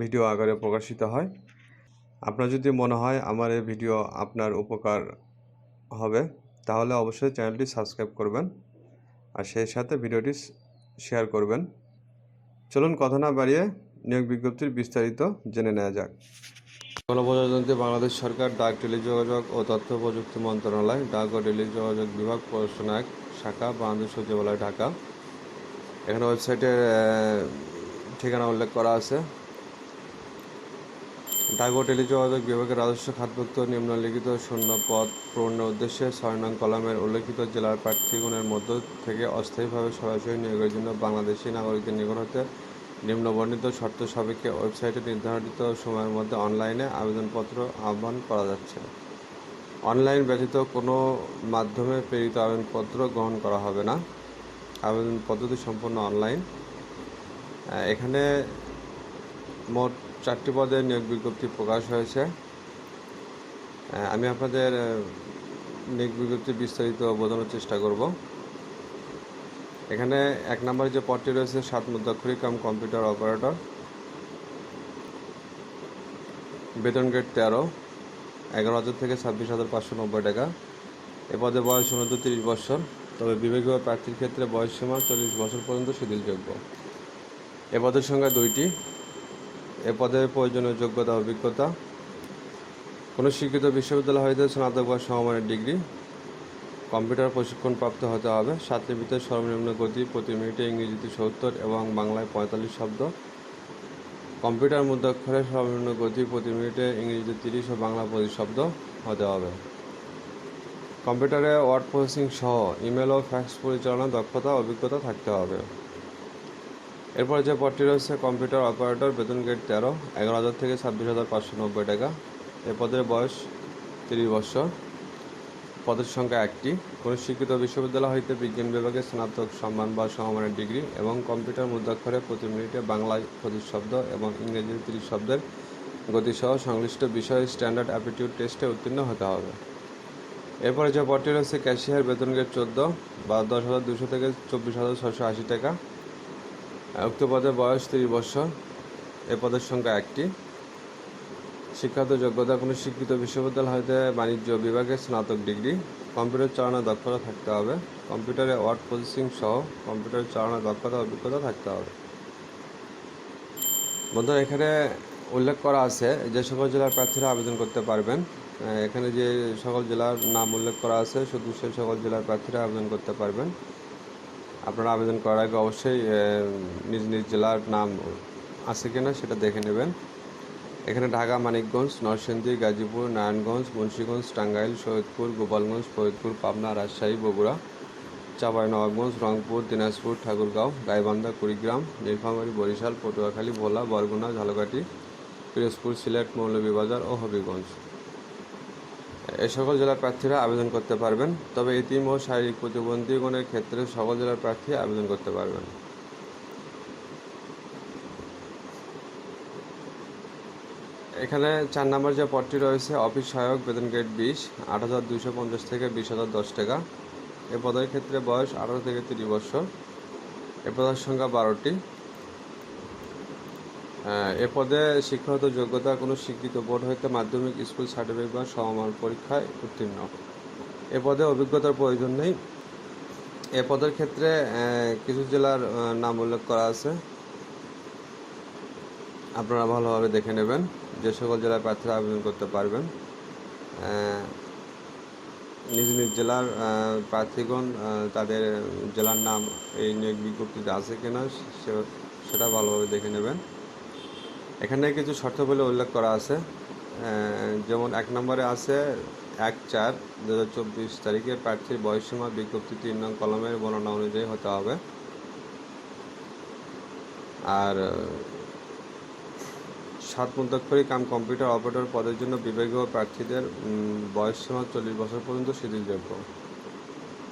Video আকারে প্রকাশিত হয়। আপনার যদি মনে হয় আমার এই ভিডিও আপনার উপকার হবে তাহলে অবশ্যই চ্যানেলটি সাবস্ক্রাইব করবেন আর সেই সাথে ভিডিওটি শেয়ার করবেন। চলুন কথা না বাড়িয়ে নিয়োগ বিজ্ঞপ্তির বিস্তারিত জেনে নেওয়া যাক। গণপ্রজাতন্ত্রী বাংলাদেশ সরকার ডাক টেলিযোগাযোগ ও তথ্য প্রযুক্তি মন্ত্রণালয় ডাক ও টেলিযোগাযোগ বিভাগ পড়াশোনা শাখা বাংলাদেশ সচিবালয় ঢাকা। এখানে ওয়েবসাইটের আহ, ঠিকানা উল্লেখ করা আছে। ডাক টেলিযোগাযোগ বিভাগের রাজস্ব খাতভুক্ত নিম্নলিখিত শূন্য পদ পূরণের উদ্দেশ্যে ছয় কলামের উল্লেখিত জেলার প্রার্থীগণের মধ্য থেকে অস্থায়ীভাবে সরাসরি নিয়োগের জন্য বাংলাদেশি নাগরিকদের নিকট হতে নিম্নবর্ণিত শর্ত সাপেক্ষে ওয়েবসাইটে নির্ধারিত সময়ের মধ্যে অনলাইনে আবেদনপত্র আহ্বান করা যাচ্ছে। অনলাইন ব্যতীত কোনো মাধ্যমে প্রেরিত আবেদনপত্র গ্রহণ করা হবে না। আবেদন পদ্ধতি সম্পূর্ণ অনলাইন। এখানে মোট চারটি পদে নিয়োগ বিজ্ঞপ্তি প্রকাশ হয়েছে। আমি আপনাদের নিয়োগ বিজ্ঞপ্তি বিস্তারিত বোঝানোর চেষ্টা করব। এখানে এক নম্বরে যে পদটি রয়েছে সাত মুদ্রাক্ষরিক কাম কম্পিউটার অপারেটর। বেতন গেট তেরো, এগারো হাজার থেকে ছাব্বিশ হাজার পাঁচশো নব্বই টাকা। এ পদে বয়স উনত্র তিরিশ বছর, তবে বিবেকীয় প্রার্থীর ক্ষেত্রে বয়স সীমা চল্লিশ বছর পর্যন্ত শিথিলযোগ্য। এ পদের সংখ্যা দুইটি। এ পদের প্রয়োজনীয় যোগ্যতা অভিজ্ঞতা, কোনো শিক্ষিত বিশ্ববিদ্যালয় হইতে স্নাতক বা সমমানের ডিগ্রি, কম্পিউটার প্রশিক্ষণ প্রাপ্ত হতে হবে সাত লিপিতে সর্বনিম্ন গতি প্রতি মিনিটে ইংরেজিতে সত্তর এবং বাংলায় পঁয়তাল্লিশ শব্দ, কম্পিউটার মুদ্রাক্ষরে সর্বনিম্ন গতি প্রতি মিনিটে ইংরেজিতে তিরিশ ও বাংলা পঁচিশ শব্দ হতে হবে। কম্পিউটারে ওয়ার্ড প্রসেসিং সহ ইমেল ও ফ্যাক্স পরিচালনা দক্ষতা অভিজ্ঞতা থাকতে হবে। এরপর যে পদটি রয়েছে, কম্পিউটার অপারেটর, বেতন গেট তেরো, এগারো হাজার থেকে ছাব্বিশ হাজার পাঁচশো নব্বই টাকা। এ পদের বয়স তিরিশ বছর। পদের সংখ্যা একটি। কোনো শিক্ষিত বিশ্ববিদ্যালয় হইতে বিজ্ঞান বিভাগে স্নাতক সম্মান বা সমমানের ডিগ্রি এবং কম্পিউটার মুদ্রাক্ষরে প্রতি মিনিটে বাংলায় পঁচিশ শব্দ এবং ইংরেজিতে তিরিশ শব্দের গতিসহ সংশ্লিষ্ট বিষয়ে স্ট্যান্ডার্ড অ্যাপটিটিউড টেস্টে উত্তীর্ণ হতে হবে। এরপরে যে পদটি রয়েছে, ক্যাশিয়ার বেতন গেট চোদ্দ বা দশ হাজার দুশো থেকে চব্বিশ হাজার ছশো আশি টাকা। উক্ত পদের বয়স তিরিশ বছর এ পদের সংখ্যা একটি। শিক্ষাগত যোগ্যতা, কোনো শিক্ষিত বিশ্ববিদ্যালয় হইতে বাণিজ্য বিভাগে স্নাতক ডিগ্রি, কম্পিউটার চালানোর দক্ষতা থাকতে হবে। কম্পিউটারে ওয়ার্ড প্রসেসিং সহ কম্পিউটার চালানোর দক্ষতা, অভিজ্ঞতা থাকতে হবে। বন্ধুরা, এখানে উল্লেখ করা আছে যে সকল জেলার প্রার্থীরা আবেদন করতে পারবেন। এখানে যে সকল জেলার নাম উল্লেখ করা আছে, শুধু সেই সকল জেলার প্রার্থীরা আবেদন করতে পারবেন। আপনারা আবেদন করার আগে অবশ্যই নিজ নিজ জেলার নাম আছে কিনা সেটা দেখে নেবেন। এখানে ঢাকা, মানিকগঞ্জ, নরসিংদী, গাজীপুর, নারায়ণগঞ্জ, মুন্সীগঞ্জ, টাঙ্গাইল, সৈয়দপুর, গোপালগঞ্জ, ফরিদপুর, পাবনা, রাজশাহী, বগুড়া চাঁপাইনবাবগঞ্জ রংপুর, দিনাজপুর, ঠাকুরগাঁও, গাইবান্ধা, কুড়িগ্রাম, নীলফামারী, বরিশাল, পটুয়াখালী, ভোলা, বরগুনা, ঝালকাঠি, পিরোজপুর, সিলেট, মৌলভীবাজার ও হবিগঞ্জ। এই সকল জেলার প্রার্থীরা আবেদন করতে পারবেন। তবে এতিম ও শারীরিক প্রতিবন্ধীগণের ক্ষেত্রে সকল জেলার প্রার্থী আবেদন করতে পারবেন। এখানে চার নম্বর যে পদটি রয়েছে, অফিস সহায়ক বেতন গ্রেড বিশ, আট হাজার দুশো পঞ্চাশ থেকে বিশ হাজার দশ টাকা। এ পদের ক্ষেত্রে বয়স আঠারো থেকে তিরিশ বছর। এ পদের সংখ্যা বারোটি। এ পদে শিক্ষাগত যোগ্যতা কোনো শিক্ষিত বোর্ড হইতে মাধ্যমিক স্কুল সার্টিফিকেট বা সমমান পরীক্ষায় উত্তীর্ণ। এ পদে অভিজ্ঞতার প্রয়োজন নেই। এ পদের ক্ষেত্রে কিছু জেলার নাম উল্লেখ করা আছে। আপনারা ভালোভাবে দেখে নেবেন। যে সকল জেলার প্রার্থীরা আবেদন করতে পারবেন। নিজ নিজ জেলার প্রার্থীগণ তাদের জেলার নাম এই নিয়োগ বিজ্ঞপ্তিতে আছে কিনা সেটা ভালোভাবে দেখে নেবেন। এখানে কিছু শর্তাবলী উল্লেখ করা আছে। যেমন এক নম্বরে আছে এক চার দু হাজার চব্বিশ তারিখে প্রার্থীর বয়সসীমা বিজ্ঞপ্তি তিন নং কলমের বর্ণনা অনুযায়ী হতে হবে। আর সাত মুদ্রাক্ষরিক কাম কম্পিউটার অপারেটর পদের জন্য বিভাগীয় প্রার্থীদের উম, বয়স সীমা চল্লিশ বছর পর্যন্ত শিথিলযোগ্য।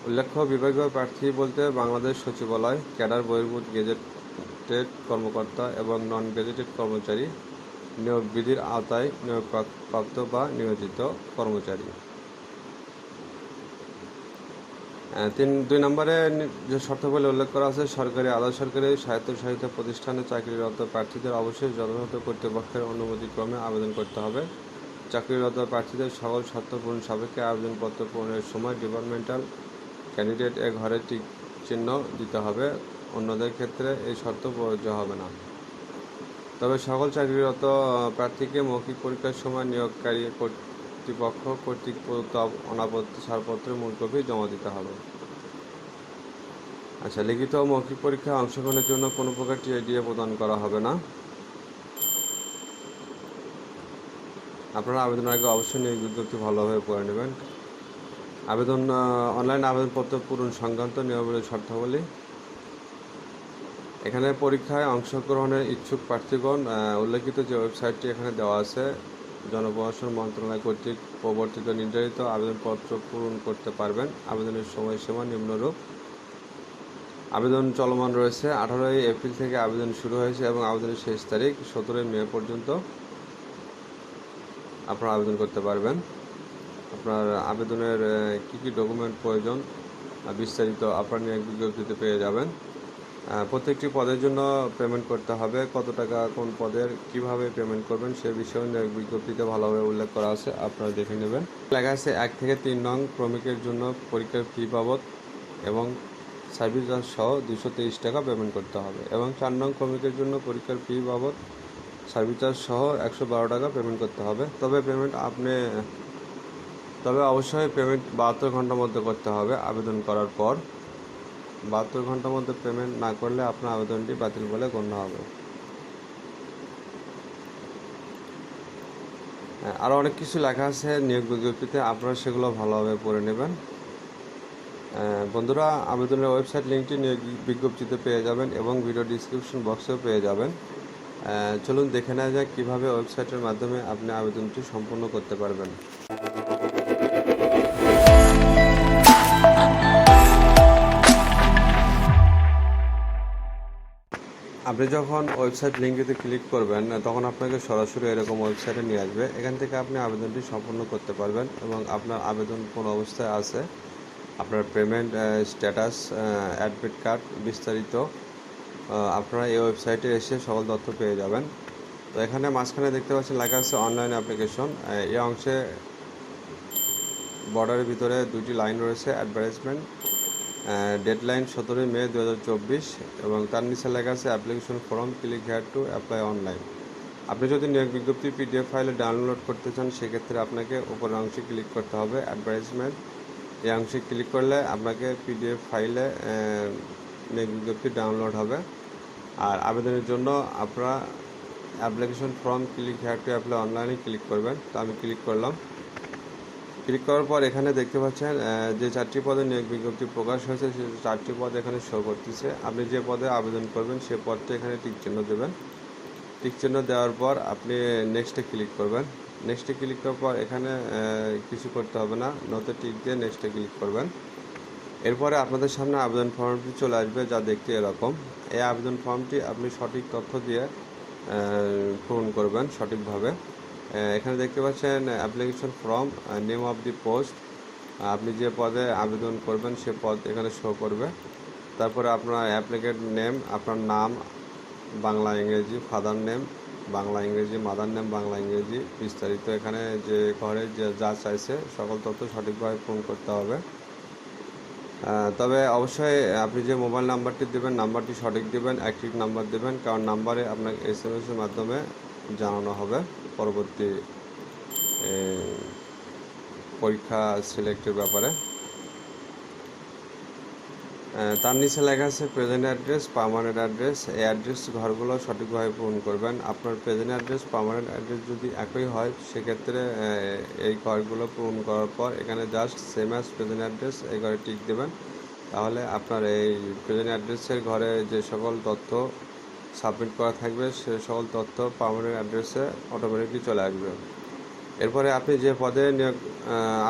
উল্লেখ্য বিভাগীয় প্রার্থী বলতে বাংলাদেশ সচিবালয় ক্যাডার বহির্ভূত গেজেটেড কর্মকর্তা এবং নন গেজেটেড কর্মচারী নিয়োগ বিধির আওতায় নিয়োগপ্রাপ্ত বা নিয়োজিত কর্মচারী। তিন, দুই নম্বরে যে শর্তাবলী উল্লেখ করা আছে, সরকারি, আধা সরকারি স্বায়ত্তশাসিত প্রতিষ্ঠানে চাকরিরত প্রার্থীদের অবশ্যই যথাযথ কর্তৃপক্ষের অনুমতিক্রমে আবেদন করতে হবে। চাকরিরত প্রার্থীদের সকল শর্ত পূরণ সাপেক্ষে আবেদনপত্র পূরণের সময় ডিপার্টমেন্টাল ক্যান্ডিডেট এ ঘরে টিক চিহ্ন দিতে হবে। অন্যদের ক্ষেত্রে এই শর্ত প্রযোজ্য হবে না। তবে সকল চাকরিরত প্রার্থীকে মৌখিক পরীক্ষার সময় নিয়োগকারী কর্তৃপক্ষ কর্তৃক প্রদত্ত ছাড়পত্রের মূল কপি জমা দিতে হবে। আচ্ছা লিখিত মৌখিক পরীক্ষায় অংশগ্রহণের জন্য কোনো প্রকার টিআইডিএ প্রদান করা হবে না। আপনারা আবেদনের আগে অবশ্যই নিয়োগ বিজ্ঞপ্তি ভালোভাবে পড়ে নেবেন। আবেদন অনলাইন আবেদনপত্র পূরণ সংক্রান্ত নিয়মাবলী, শর্তাবলী এখানে পরীক্ষায় অংশগ্রহণের ইচ্ছুক প্রার্থীগণ উল্লেখিত যে ওয়েবসাইটটি এখানে দেওয়া আছে, জনপ্রশাসন মন্ত্রণালয় কর্তৃক প্রবর্তিত নির্ধারিত আবেদনপত্র পূরণ করতে পারবেন। আবেদনের সময়সীমা নিম্নরূপ। আবেদন চলমান রয়েছে। আঠারোই এপ্রিল থেকে আবেদন শুরু হয়েছে এবং আবেদনের শেষ তারিখ সতেরোই মে পর্যন্ত আপনারা আবেদন করতে পারবেন। আপনার আবেদনের কী কী ডকুমেন্ট প্রয়োজন বিস্তারিত আপনার নিয়োগ বিজ্ঞপ্তিতে পেয়ে যাবেন। প্রত্যেকটি পদের জন্য পেমেন্ট করতে হবে। কত টাকা কোন পদের কীভাবে পেমেন্ট করবেন সে বিষয়ে নিয়োগ বিজ্ঞপ্তিতে ভালোভাবে উল্লেখ করা আছে, আপনারা দেখে নেবেন। লেখা আছে এক থেকে তিন নং ক্রমিকের জন্য পরীক্ষার ফি বাবদ এবং সার্ভিস চার্জ সহ দুশো তেইশ টাকা পেমেন্ট করতে হবে এবং চার নং ক্রমিকের জন্য পরীক্ষার ফি বাবদ সার্ভিস চার্জ সহ একশো বারো টাকা পেমেন্ট করতে হবে। তবে পেমেন্ট আপনি, তবে অবশ্যই পেমেন্ট বাহাত্তর ঘণ্টার মধ্যে করতে হবে আবেদন করার পর। বাহাত্তর ঘণ্টার মধ্যে পেমেন্ট না করলে আপনার আবেদনটি বাতিল বলে গণ্য হবে। হ্যাঁ, আরও অনেক কিছু লেখা আছে নিয়োগ বিজ্ঞপ্তিতে আপনারা সেগুলো ভালোভাবে পড়ে নেবেন। বন্ধুরা আবেদনের ওয়েবসাইট লিঙ্কটি নিয়োগ বিজ্ঞপ্তিতে পেয়ে যাবেন এবং ভিডিও ডিসক্রিপশন বক্সেও পেয়ে যাবেন। চলুন দেখে নেওয়া যাক কীভাবে ওয়েবসাইটের মাধ্যমে আপনি আবেদনটি সম্পূর্ণ করতে পারবেন। আপনি যখন ওয়েবসাইট লিঙ্কটিতে ক্লিক করবেন, তখন আপনাকে সরাসরি এরকম ওয়েবসাইটে নিয়ে আসবে। এখান থেকে আপনি আবেদনটি সম্পন্ন করতে পারবেন এবং আপনার আবেদন কোন অবস্থায় আছে, আপনার পেমেন্ট স্ট্যাটাস অ্যাডমিট কার্ড বিস্তারিত আপনারা এই ওয়েবসাইটে এসে সকল তথ্য পেয়ে যাবেন। তো এখানে মাঝখানে দেখতে পাচ্ছেন লেখা আছে অনলাইন অ্যাপ্লিকেশন। এই অংশে বর্ডারের ভিতরে দুটি লাইন রয়েছে, অ্যাডভার্টাইজমেন্ট। ডেডলাইন সতেরোই মে দু হাজার চব্বিশ এবং তার নিচে লেখা আছে application form click here to apply online আপনি যদি নিয়োগ বিজ্ঞপ্তি পিডিএফ ফাইলে ডাউনলোড করতে চান, সেক্ষেত্রে আপনাকে উপরের অংশে ক্লিক করতে হবে অ্যাডভার্টাইজমেন্ট এই অংশে ক্লিক করলে আপনাকে পিডিএফ ফাইলে নিয়োগ বিজ্ঞপ্তি ডাউনলোড হবে। আর আবেদনের জন্য আপনারা application form click here to apply অনলাইনে ক্লিক করবেন। তো আমি ক্লিক করলাম। ক্লিক করার পর এখানে দেখতে পাচ্ছেন যে চারটি পদে নিয়োগ বিজ্ঞপ্তি প্রকাশ হয়েছে, সে চারটি পদ এখানে শো করতেছে। আপনি যে পদে আবেদন করবেন, সে পদটি এখানে চিহ্ন দেবেন। চিহ্ন দেওয়ার পর আপনি নেক্সটে ক্লিক করবেন। নেক্সটে ক্লিক করার পর এখানে কিছু করতে হবে না নতে টিক দিয়ে নেক্সটে ক্লিক করবেন। এরপরে আপনাদের সামনে আবেদন ফর্মটি চলে আসবে, যা দেখতে এরকম। এই আবেদন ফর্মটি আপনি সঠিক তথ্য দিয়ে পূরণ করবেন সঠিকভাবে। এখানে দেখতে পাচ্ছেন application form name of the post আপনি যে পদে আবেদন করবেন সে পদ এখানে শো করবে। তারপরে আপনার অ্যাপ্লিকেন্ট নেম আপনার নাম, বাংলা, ইংরেজি ফাদার নেম বাংলা, ইংরেজি মাদার নেম বাংলা, ইংরেজি, বিস্তারিত এখানে যে ঘরে যে যা চাইছে, সকল তথ্য সঠিকভাবে পূরণ করতে হবে। তবে অবশ্যই আপনি যে মোবাইল নাম্বারটি দেবেন নাম্বারটি সঠিক দেবেন অ্যাক্টিভ নাম্বার দেবেন, কারণ নাম্বারে আপনাকে এস এম এসের মাধ্যমে জানানো হবে। পরবর্তী পরীক্ষা সিলেক্টের ব্যাপারে। তার নিচে লেখা আছে প্রেজেন্ট অ্যাড্রেস পার্মানেন্ট অ্যাড্রেস এই অ্যাড্রেস ঘরগুলো সঠিকভাবে পূরণ করবেন। আপনার প্রেজেন্ট অ্যাড্রেস পার্মানেন্ট অ্যাড্রেস যদি একই হয়, সেক্ষেত্রে এই ঘরগুলো পূরণ করার পর এখানে just same as present address এই ঘরে টিক দেবেন। তাহলে আপনার এই প্রেজেন্ট অ্যাড্রেসের ঘরে যে সকল তথ্য সাবমিট করা থাকবে, সে সকল তথ্য পার্মানেন্ট অ্যাড্রেসে অটোমেটিকলি চলে আসবে। এরপরে আপনি যে পদে নিয়োগ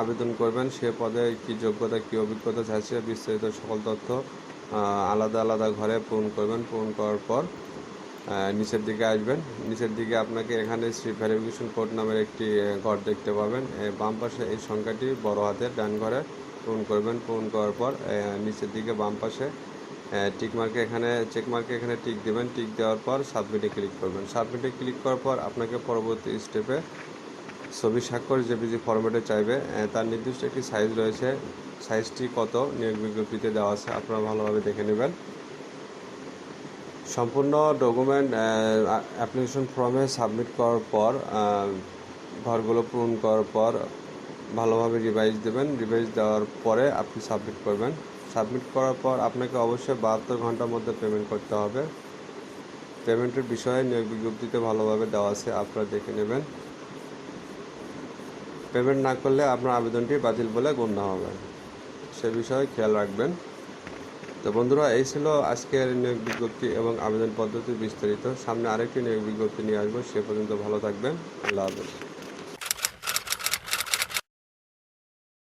আবেদন করবেন, সে পদে কি যোগ্যতা, কি অভিজ্ঞতা চাইছে, বিস্তারিত সকল তথ্য আলাদা আলাদা ঘরে পূরণ করবেন। পূরণ করার পর নিচের দিকে আসবেন। নিচের দিকে আপনাকে এখানে শ্রী ভেরিফিকেশন কোড নামের একটি ঘর দেখতে পাবেন। বাম পাশে এই সংখ্যাটি বড় হাতের ডান ঘরে পূরণ করবেন। পূরণ করার পর নিচের দিকে বাম পাশে টিক মার্কে এখানে চেকমার্কে এখানে টিক দেবেন। টিক দেওয়ার পর সাবমিটে ক্লিক করবেন। সাবমিটে ক্লিক করার পর আপনাকে পরবর্তী স্টেপে ছবি স্বাক্ষর জেপিজি ফরম্যাটে চাইবে। তার নির্দিষ্ট একটি সাইজ রয়েছে। সাইজটি কত? নিয়োগ বিজ্ঞপ্তিতে দেওয়া আছে। আপনারা ভালোভাবে দেখে নেবেন। সম্পূর্ণ ডকুমেন্ট অ্যাপ্লিকেশন ফর্মে সাবমিট করার পর ঘরগুলো পূরণ করার পর ভালোভাবে রিভাইজ দেবেন। রিভাইজ দেওয়ার পরে আপনি সাবমিট করবেন। সাবমিট করার পর আপনাকে অবশ্যই বাহাত্তর ঘণ্টার মধ্যে পেমেন্ট করতে হবে। পেমেন্টের বিষয়ে নিয়োগ বিজ্ঞপ্তিতে ভালোভাবে দেওয়া আছে, আপনারা দেখে নেবেন। পেমেন্ট না করলে আপনার আবেদনটি বাতিল বলে গণ্য হবে। সে বিষয়ে খেয়াল রাখবেন। তো বন্ধুরা, এই ছিল আজকের নিয়োগ বিজ্ঞপ্তি এবং আবেদন পদ্ধতি বিস্তারিত। সামনে আরেকটি নিয়োগ বিজ্ঞপ্তি নিয়ে আসব, সে পর্যন্ত ভালো থাকবেন। আল্লাহ হাফেজ।